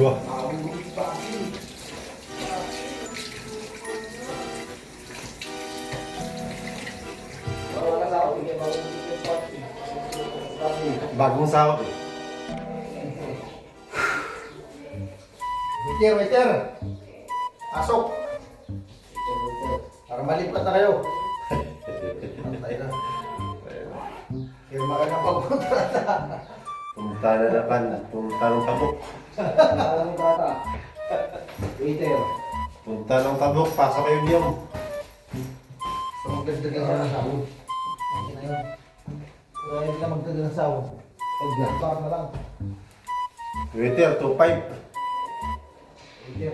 Iwa. Bagong sahod eh. Waiter, waiter! Pasok! Para malipat na kayo. Antay na. Firma ka na pagkontrata. Pumunta na naman. Pumunta ng tabok. Anong kontrata? Waiter. Punta ng tabok. Pasok kayo diyan. So magdagdagan ka ng sahod. Okay na yun. Kaya hindi na magdagdagan ng sahod. Pag bar na lang. Waiter, 2.5. Waiter,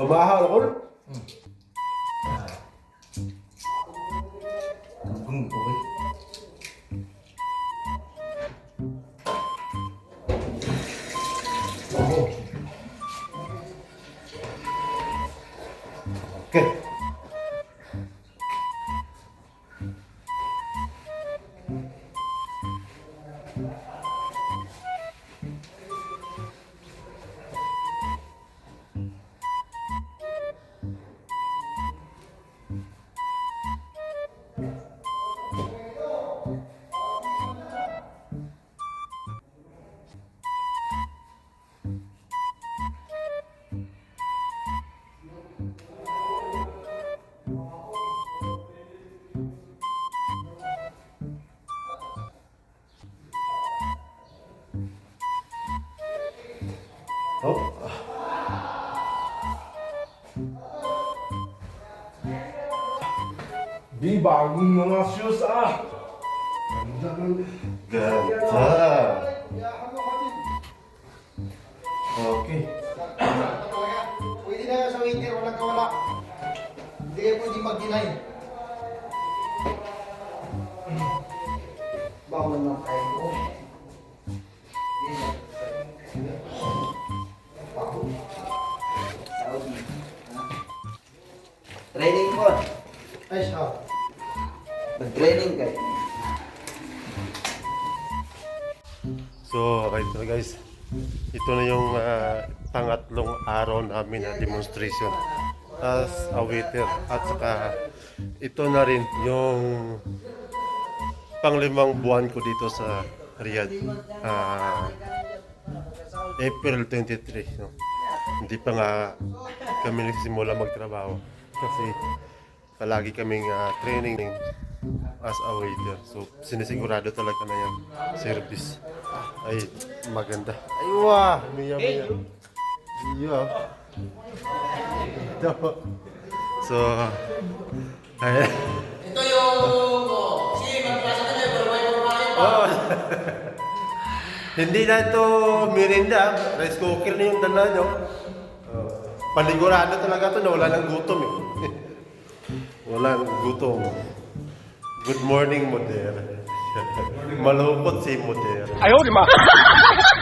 어마하올? 응. 응, 뭐해? 끝. Ako. Hmm, okay. Oh, Okay. Oh. Di bagong mga shoes ah! Ganda. Okay. Pwede na sa waiter, walang kawala. Hindi kayo pwede mag-deny. Bawal na tayo Training mo. Ay, siya. Mag-training kayo. So, right na guys. Ito na yung ah, pangatlong araw namin na demonstration as a waiter. At saka ito na rin yung panglimang buwan ko dito sa Riyadh. Ah, April 23. No? Hindi pa nga kami nagsimula magtrabaho. Kasi palagi kaming ah, training as a waiter. So, sinisigurado talaga na yung service ay maganda. Ay! Miya, miya. Iya. Ito. So, ay, Ito yung, oh, si magpasa pero may kumain pa. oh. Hindi na ito merinda. Rice cooker na yung dala nyo. Panigurado talaga ito na wala ng gutom eh. Wala ng gutom. Good morning, Moder. Malungkot si Moder. Ayaw, di ma!